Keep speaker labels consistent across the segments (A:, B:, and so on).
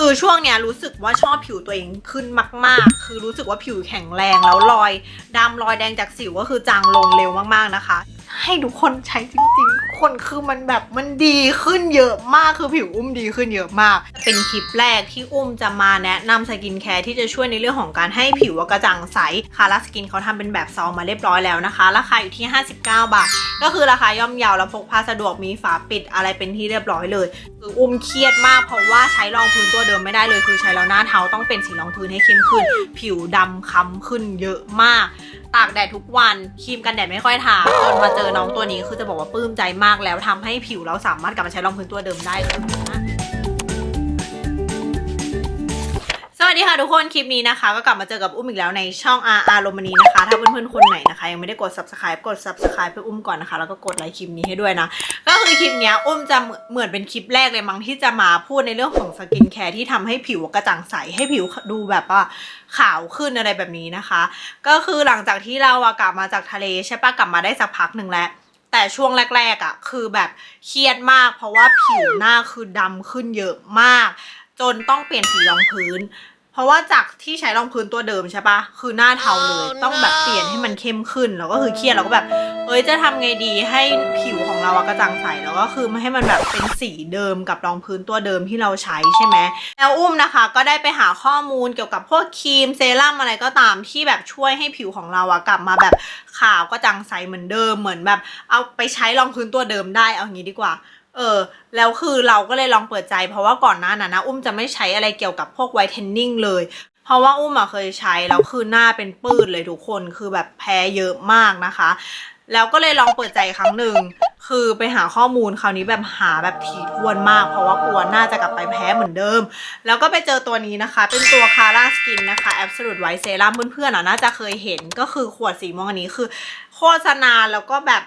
A: คือช่วงเนี้ยรู้สึกว่าชอบผิวตัวเองขึ้นมาก ๆ คือรู้สึกว่าผิวแข็งแรงแล้วรอยดำรอยแดงจากสิวก็คือจางลงเร็วมากๆนะคะ ให้ทุกคนใช้จริงๆ คนคือมันแบบมันดีขึ้นเยอะมากคือผิวอุ้มดีขึ้นเยอะมาก เป็นคลิปแรกที่อุ้มจะมาแนะนำสกินแคร์ที่จะช่วยในเรื่องของการให้ผิวกระจ่างใสคาราสกินเขาทำเป็นแบบซองมาเรียบร้อยแล้วนะคะ ราคาอยู่ที่ 59 บาท ก็คือราคาย่อมเยาแล้วพกพาสะดวกมีฝาปิดอะไรเป็นที่เรียบร้อยเลย คืออุ้มเครียดมากเพราะว่าใช้รองพื้นตัวเดิมไม่ได้เลยคือใช้แล้วหน้าเทาต้องเป็นสีรองพื้นให้เข้มขึ้น ผิวดำค้ำขึ้นเยอะมาก ตากแดดทุกวันครีมกันแดดไม่ค่อยทาจนมาเจอน้องตัวนี้คือจะบอกว่าปลื้มใจมากแล้วทำให้ผิวเราสามารถกลับมาใช้รองพื้นตัวเดิมได้เลยนะ ดีค่ะทุกคน คลิปนี้นะคะ ก็กลับมาเจอกับอุ้มอีกแล้วในช่อง R R โรมานีนะคะ ถ้าเพื่อนๆคนไหนนะคะ ยังไม่ได้กด subscribe กด subscribe เพื่ออุ้มก่อนนะคะ แล้วก็กดไลค์คลิปนี้ให้ด้วยนะ ก็คือคลิปนี้อุ้มจะเหมือนเป็นคลิปแรกเลยมั้งที่จะมาพูดในเรื่องของสกินแคร์ที่ทำให้ผิวกระจ่างใสให้ผิวดูแบบว่าขาวขึ้นอะไรแบบนี้นะคะ ก็คือหลังจากที่เราอะกลับมาจากทะเลใช่ปะกลับมาได้สักพักหนึ่งแล้วแต่ช่วงแรกๆอะคือแบบเครียดมาก เพราะว่าผิวหน้าคือดำขึ้นเยอะมาก จนต้องเปลี่ยนสีรองพื้น ราะว่าจากที่ใช้รองพื้นตัวเดิมใช่ปะคือหน้าเทาเลย ต้องแบบเปลี่ยนให้มันเข้มขึ้น แล้วก็คือเครียดแล้วก็แบบ เอ้ยจะทำไงดีให้ผิวของเราอะกระจ่างใสแล้วก็คือไม่ให้มันแบบเป็นสีเดิมกับรองพื้นตัวเดิมที่เราใช้ใช่ไหมแล้วอุ้มนะคะ ก็ได้ไปหาข้อมูลเกี่ยวกับพวกครีมเซรั่มอะไรก็ตามที่แบบช่วยให้ผิวของเราอะกลับมาแบบขาวกระจ่างใสเหมือนเดิมเหมือนแบบ เอาไปใช้รองพื้นตัวเดิมได้เอางี้ดีกว่า เออแล้วคือเราก็เลยลองเปิดใจ เพราะว่าก่อนหน้านั้นนะอุ้มจะไม่ใช้อะไรเกี่ยวกับพวกไวท์เทนนิ่งเลย เพราะว่าอุ้มอะเคยใช้แล้วคือหน้าเป็นปื้ดเลยทุกคนคือแบบแพ้เยอะมากนะคะ แล้วก็เลยลองเปิดใจครั้งหนึ่งคือไปหาข้อมูลคราวนี้แบบหาแบบถี่ถ้วนมาก เพราะว่ากลัวหน้าจะกลับไปแพ้เหมือนเดิม แล้วก็ไปเจอตัวนี้นะคะ เป็นตัว c a r a Skin นะคะ Absolute White Serum เพื่อนๆอะน่าจะเคยเห็นก็คือขวดสีม่วงอันนี้คือ โฆษณาแล้วก็แบบ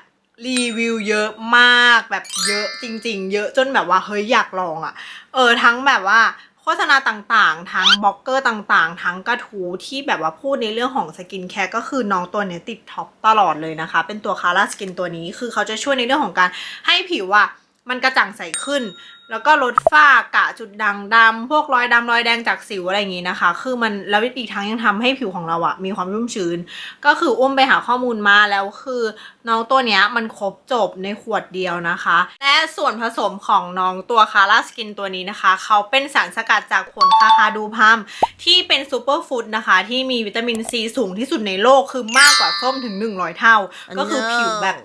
A: รีวิวเยอะมากแบบเยอะจริง ๆ เยอะจนแบบว่าเฮ้ยอยากลองอะ่ะ เออทั้งแบบว่าโฆษณาต่างๆ ทั้งบล็อกเกอร์ต่างๆ ทั้งกระทูที่แบบว่าพูดในเรื่องของสกินแคร์ก็คือน้องตัวเนี้ยติดท็อปตลอดเลยนะคะ เป็นตัวคาร่าสกินตัวนี้คือเขาจะช่วยในเรื่องของการให้ผิวอะมันกระจ่างใสขึ้น แล้วก็ลดฝ้ากะจุดด่างดำพวกรอยดำรอยแดงจากสิวอะไรอย่างงี้นะคะ คือมันแล้วอีกทั้งยังทำให้ผิวของเราอะมีความชุ่มชื้น ก็คืออุ้มไปหาข้อมูลมาแล้วคือน้องตัวเนี้ยมันครบจบในขวดเดียวนะคะ และส่วนผสมของน้องตัวคาร่าสกินตัวนี้นะคะ เขาเป็นสารสกัดจากผลคาคาดูพัมที่เป็นซูเปอร์ฟู้ดนะคะ ที่มีวิตามินซีสูงที่สุดในโลกคือมากกว่าส้มถึง 100 เท่า ก็คือผิวแบบ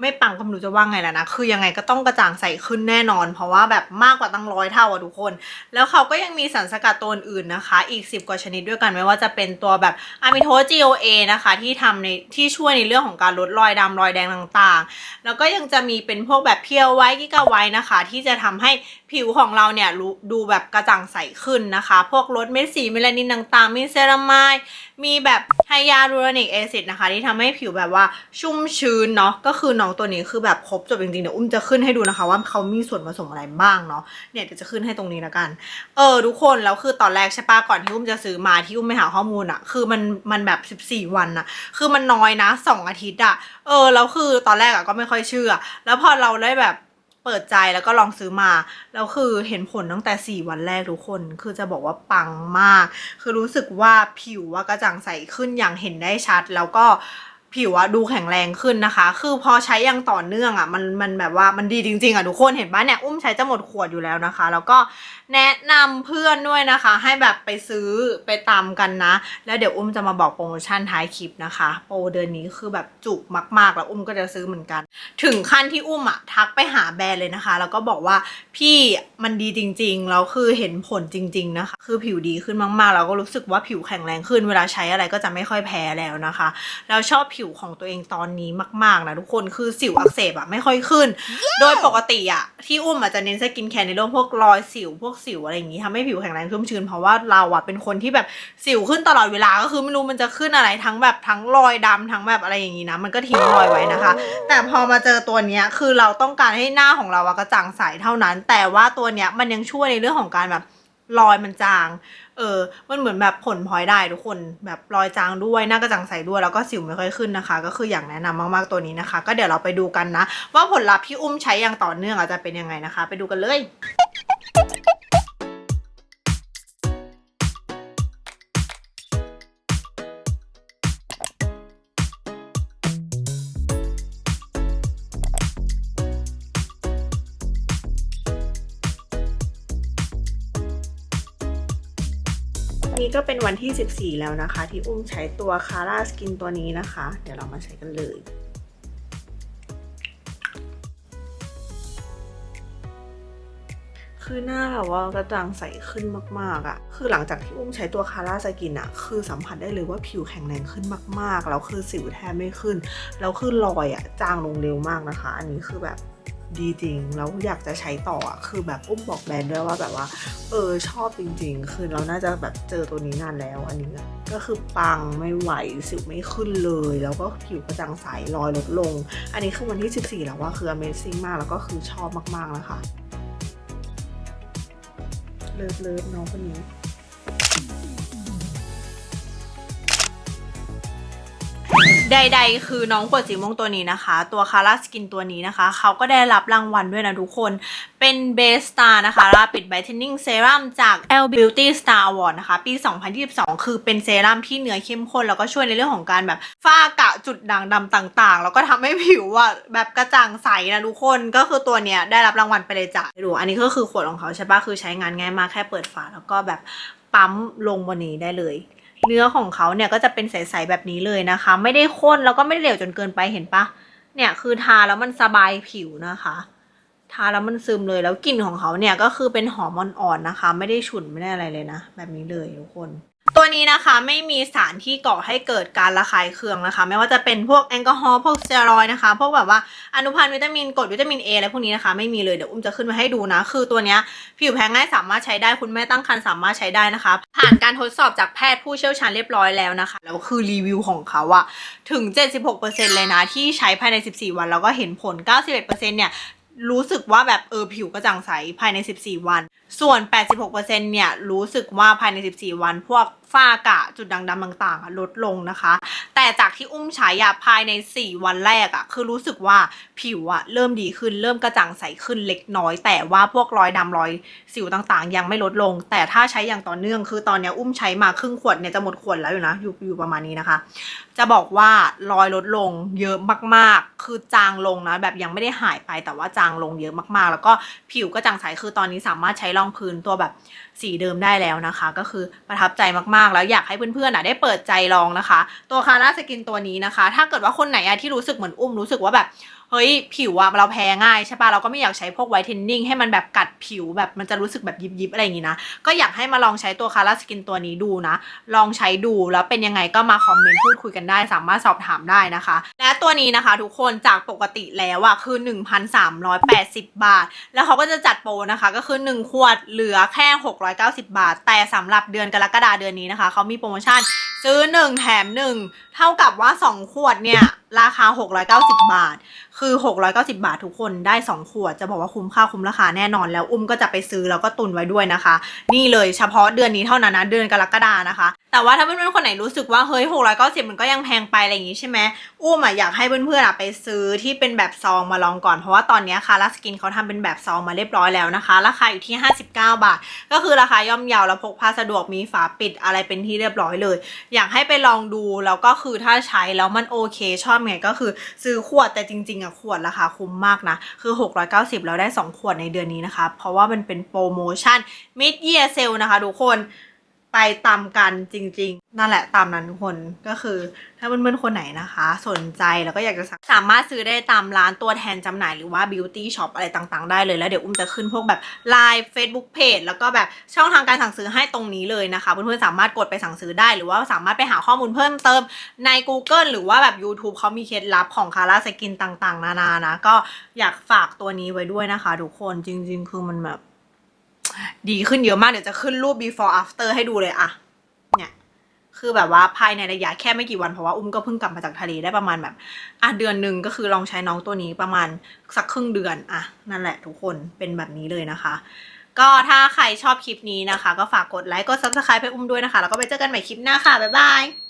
A: ไม่ปังก็ไม่รู้จะว่าไงแล้วนะ คือยังไงก็ต้องกระจ่างใสขึ้นแน่นอน เพราะว่าแบบมากกว่าตั้งร้อยเท่าอะทุกคน แล้วเขาก็ยังมีสารสกัดตัวอื่นนะคะ อีก 10 กว่าชนิดด้วยกันไม่ว่าจะเป็นตัวแบบอะมิโทส GOA นะคะที่ทำในที่ช่วยในเรื่องของการลดรอยดำรอยแดงต่างๆ แล้วก็ยังจะมีเป็นพวกแบบเพียวไว้กิกาไว้นะคะ ที่จะทำให้ผิวของเราเนี่ยดูแบบกระจ่างใสขึ้นนะคะ พวกลดเม็ดสีเมลานินต่างๆ มีเซรามาย มีแบบไฮยาลูโรนิกแอซิดนะคะ ที่ทำให้ผิวแบบว่าชุ่มชื้นเนาะก็คือน้องตัวนี้คือแบบครบจบจริงๆเดี๋ยวอุ้มจะขึ้นให้ดูนะคะ ว่าเขามีส่วนผสมอะไรบ้างเนาะเนี่ยเดี๋ยวจะขึ้นให้ตรงนี้แล้วกัน เออทุกคนแล้วคือตอนแรกใช่ปะก่อนที่อุ้มจะซื้อมาที่อุ้มไปหาข้อมูลอะคือมันมันแบบ 14 วันอะคือมันน้อยนะ 2 อาทิตย์อะเออแล้วคือตอนแรกอะก็ไม่ค่อยเชื่อ แล้วพอเราได้แบบ เปิดใจแล้วก็ลองซื้อมาแล้วคือเห็นผลตั้งแต่ 4 วันแรกทุกคน คือจะบอกว่าปังมาก คือรู้สึกว่าผิวว่ากระจ่างใสขึ้นอย่างเห็นได้ชัดแล้วก็ ผิวอะดูแข็งแรงขึ้นนะคะ คือพอใช้อย่างต่อเนื่องอะมันมันแบบว่ามันดีจริง ๆอะทุกคนเห็นปะเนี่ยอุ้มใช้จะหมดขวดอยู่แล้วนะคะ แล้วก็แนะนำเพื่อนด้วยนะคะ ให้แบบไปซื้อไปตามกันนะ แล้วเดี๋ยวอุ้มจะมาบอกโปรโมชั่นท้ายคลิปนะคะ โปรเดือนนี้คือแบบจุกมาก ๆ แล้วอุ้มก็จะซื้อเหมือนกัน ถึงขั้นที่อุ้มอะทักไปหาแบรนด์เลยนะคะ แล้วก็บอกว่าพี่มันดีจริงๆแล้วคือเห็นผลจริง ๆนะคะ คือผิวดีขึ้นมากๆ แล้วก็รู้สึกว่าผิวแข็งแรงขึ้น เวลาใช้อะไรก็จะไม่ค่อยแพ้แล้วนะคะ แล้วชอบผิวของตัวเองตอนนี้มาก ๆ นะทุกคนคือสิวอักเสบอะไม่ค่อยขึ้น โดยปกติอะที่อุ้มอาจจะเน้นสกินแคร์ในเรื่องพวกรอยสิวพวกสิวอะไรอย่างงี้ทำให้ผิวแข็งแรงชุ่มชื้นเพราะว่าเราอะเป็นคนที่แบบสิวขึ้นตลอดเวลาก็คือไม่รู้มันจะขึ้นอะไรทั้งแบบทั้งรอยดำทั้งแบบอะไรอย่างงี้นะมันก็ทิ้งรอยไว้นะคะ แต่พอมาเจอตัวเนี้ยคือเราต้องการให้หน้าของเราอะกระจ่างใสเท่านั้น แต่ว่าตัวเนี้ยมันยังช่วยในเรื่องของการแบบรอยมันจาง เออ มันเหมือนแบบผลพลอยได้ทุกคนแบบรอยจางด้วยหน้ากระจ่างใสด้วยแล้วก็สิวไม่ค่อยขึ้นนะคะ ก็คืออย่างแนะนำมากๆตัวนี้นะคะ ก็เดี๋ยวเราไปดูกันนะ ว่าผลลัพธ์ที่อุ้มใช้อย่างต่อเนื่องอาจจะเป็นยังไงนะคะ ไปดูกันเลย นี้ก็เป็นวันที่ 14 แล้วนะคะ ที่อุ้มใช้ตัวคาร่าสกินตัวนี้นะคะ เดี๋ยวเรามาใช้กันเลยคือหน้าแบบว่ากระจ่างใสขึ้นมากๆอะ่ะ คือหลังจากที่อุ้มใช้ตัวคาร่าสกินอะ่ะ คือสัมผัสได้เลยว่าผิวแข็งแรงขึ้นมากๆ แล้วคือสิวแทบไม่ขึ้น แล้วคือรอยอะ่ะจางลงเร็วมากนะคะ อันนี้คือแบบ ดีจริงแล้วอยากจะใช้ต่ออะ่ะคือแบบอุ้มบอกแบรนด์ด้วยว่าแบบว่า เออชอบจริง ๆ คือเราน่าจะแบบเจอตัวนี้นานแล้วอันนี้ก็คือปังไม่ไหวสิวไม่ขึ้นเลย แล้วก็ผิวกระจ่างใสรอยลดลง อันนี้คือวันที่ 14 แล้วว่าคือ Amazing มากแล้วก็คือชอบมากๆนะคะเลิฟเลิฟน้องคนนี้ ใดๆ คือน้องขวดสีม่วงตัวนี้นะคะ ตัวคาร่าสกินตัวนี้นะคะ เขาก็ได้รับรางวัลด้วยนะทุกคน เป็น Best Star นะคะ Rapid Brightening Serum จาก L Beauty Star Award นะคะ ปี 2022 คือเป็นเซรั่มที่เนื้อเข้มข้น แล้วก็ช่วยในเรื่องของการแบบฝ้ากระจุดด่างดำต่างๆ แล้วก็ทำให้ผิวอะแบบกระจ่างใสนะทุกคน ก็คือตัวเนี้ยได้รับรางวัลไปเลยจ้ะดูอันนี้ก็คือขวดของเขาใช่ปะคือใช้งานง่ายมากแค่เปิดฝาแล้วก็แบบปั๊มลงบนนี้ได้เลย เนื้อของเขาเนี่ยก็จะเป็นใสๆแบบนี้เลยนะคะ ไม่ได้ข้นแล้วก็ไม่ได้เหลวจนเกินไปเห็นปะเนี่ยคือทาแล้วมันสบายผิวนะคะ ทาแล้วมันซึมเลยแล้วกลิ่นของเขาเนี่ยก็คือเป็นหอมอ่อนๆนะคะ ไม่ได้ฉุนไม่ได้อะไรเลยนะ แบบนี้เลยทุกคน ตัวนี้นะคะไม่มีสารที่ก่อให้เกิดการระคายเคืองนะคะ ไม่ว่าจะเป็นพวกแอลกอฮอล์พวกสเตียรอยนะคะ พวกแบบว่าอนุพันธ์วิตามินกรดวิตามิน A อะไรพวกนี้นะคะไม่มีเลยเดี๋ยวอุ้มจะขึ้นมาให้ดูนะ คือตัวนี้ผิวแพ้ง่ายสามารถใช้ได้คุณแม่ตั้งครรภ์สามารถใช้ได้นะคะ ผ่านการทดสอบจากแพทย์ผู้เชี่ยวชาญเรียบร้อยแล้วนะคะ แล้วคือรีวิวของเขาอะถึง 76%เลยนะที่ใช้ภายใน 14 วันแล้วก็เห็นผล 91%เนี่ยรู้สึกว่าแบบเออผิวกระจ่างใสภายใน 14 วัน ส่วน 86%เนี่ยรู้สึกว่าภายใน 14 วัน พวก ฝ้ากะจุดด่างดำต่างๆอะลดลงนะคะ แต่จากที่อุ้มใช้อะภายใน 4 วันแรกอะคือรู้สึกว่าผิวอะเริ่มดีขึ้นเริ่มกระจ่างใสขึ้นเล็กน้อย แต่ว่าพวกรอยดำรอยสิวต่างๆ ยังไม่ลดลง แต่ถ้าใช้อย่างต่อเนื่อง คือตอนเนี้ยอุ้มใช้มาครึ่งขวดเนี่ยจะหมดขวดแล้วอยู่นะอยู่อยู่ประมาณนี้นะคะ จะบอกว่ารอยลดลงเยอะมากๆ คือจางลงนะแบบยังไม่ได้หายไปแต่ว่าจางลงเยอะมากๆ แล้วก็ผิวก็จางใสคือตอนนี้สามารถใช้รองพื้นตัวแบบสีเดิมได้แล้วนะคะ ก็คือประทับใจมากมากๆ แล้วอยากให้เพื่อนๆอะได้เปิดใจลองนะคะ ตัวคาร่าสกินตัวนี้นะคะ ถ้าเกิดว่าคนไหนอะที่รู้สึกเหมือนอุ้มรู้สึกว่าแบบ เฮ้ยผิวอะเราแพ้ง่ายใช่ปะเราก็ไม่อยากใช้พวกไวท์เทนนิ่งให้มันแบบกัดผิวแบบมันจะรู้สึกแบบยิบๆอะไรอย่างงี้นะ ก็อยากให้มาลองใช้ตัวคาร่าสกินตัวนี้ดูนะ ลองใช้ดูแล้วเป็นยังไงก็มาคอมเมนต์พูดคุยกันได้ สามารถสอบถามได้นะคะ และตัวนี้นะคะ ทุกคนจากปกติแล้วอะคือ 1,380 บาท แล้วเขาก็จะจัดโปรนะคะก็คือ 1 ขวดเหลือแค่ 690 บาท แต่สำหรับเดือนกรกฎาเดือนนี้นะคะเขามีโปรโมชั่นซื้อ 1 แถม 1 เท่ากับว่า 2 ขวดเนี่ย ราคา 690 บาท คือ 690 บาททุกคนได้ 2 ขวด จะบอกว่าคุ้มค่าคุ้มราคาแน่นอน แล้วอุ้มก็จะไปซื้อแล้วก็ตุนไว้ด้วยนะคะ นี่เลยเฉพาะเดือนนี้เท่านั้นนะเดือนกรกฎานะคะ แต่ว่าถ้าเพื่อนๆคนไหนรู้สึกว่าเฮ้ย 690 มันก็ยังแพงไปอะไรอย่างงี้ใช่ไหมอุ้มอะอยากให้เพื่อนๆอะไปซื้อที่เป็นแบบซองมาลองก่อน เพราะว่าตอนนี้ค่ะลัสกินเขาทำเป็นแบบซองมาเรียบร้อยแล้วนะคะ ราคาอยู่ที่ 59 บาท ก็คือราคาย่อมเยาแล้วพกพาสะดวกมีฝาปิดอะไรเป็นที่เรียบร้อยเลย อยากให้ไปลองดูแล้วก็คือถ้าใช้แล้วมันโอเคชอบไงก็คือซื้อขวดแต่จริงๆอะขวดราคาคุ้มมากนะ คือ 690 แล้วได้ 2 ขวดในเดือนนี้นะคะ เพราะว่ามันเป็นโปรโมชั่น mid year sale นะคะทุกคน ไปตามกันจริง ๆ นั่นแหละตามนั้นทุกคนก็คือ ถ้าเพื่อนๆคนไหนนะคะ สนใจแล้วก็อยากจะสั่งสามารถซื้อได้ตามร้านตัวแทนจำหน่ายหรือว่า beauty shop อะไรต่างๆ ได้เลย แล้วเดี๋ยวอุ้มจะขึ้นพวกแบบ Line Facebook Page แล้วก็แบบช่องทางการสั่งซื้อให้ตรงนี้เลยนะคะเพื่อนๆสามารถกดไปสั่งซื้อได้ หรือว่าสามารถไปหาข้อมูลเพิ่มเติมใน Google หรือว่าแบบ YouTube เขามีเคล็ดลับของคาร่าสกินต่างๆ นานานะก็อยากฝากตัวนี้ไว้ด้วยนะคะทุกคนจริง ๆ คือมันแบบ ดีขึ้นเยอะมาก เดี๋ยวจะขึ้นรูป before after ให้ดูเลยอะเนี่ย คือแบบว่าภายในระยะแค่ไม่กี่วันเพราะว่าอุ้มก็เพิ่งกลับมาจากทะเลได้ประมาณแบบอะเดือนหนึ่งก็คือลองใช้น้องตัวนี้ประมาณสักครึ่งเดือนอะนั่นแหละทุกคนเป็นแบบนี้เลยนะคะ ก็ถ้าใครชอบคลิปนี้นะคะ ก็ฝากกดไลค์กด subscribe ให้อุ้มด้วยนะคะ แล้วก็ไปเจอกันใหม่คลิปหน้าค่ะบ๊ายบาย